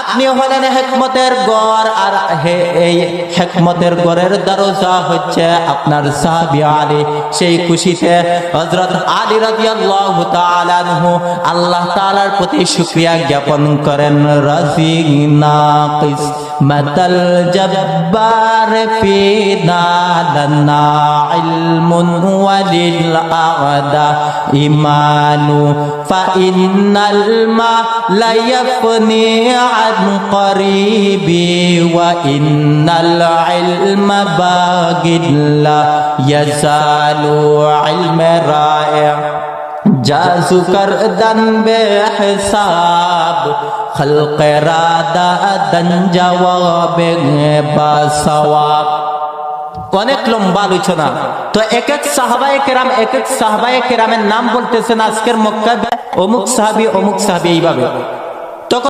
আপনি হলেন হেকমতের গড় আর এই হেকমতের গড়ের দরজা হচ্ছে আপনার সাহাবী আলী। সেই খুশিতে হযরত আলী রাদিয়াল্লাহু তাআলা আল্লাহ তাআলার প্রতি শুকরিয়া জ্ঞাপন করেন। রাজিনা কিসমাতাল জব্বার ফিনা لنا علم وللأعداء إيمان فإن الماء لا يفني عن قريب وإن العلم باق لا يزال علم رائع. جاز كردا بحساب خلق رادا دن جواب با ثواب. অনেক লম্বা আলোচনা। তো এক এক সাহাবায় কেরাম এক এক সাহাবায় কেরামের নাম বলতেছেন আজকের মক্কা অমুক সাহাবি অমুক সাহাবি এইভাবে।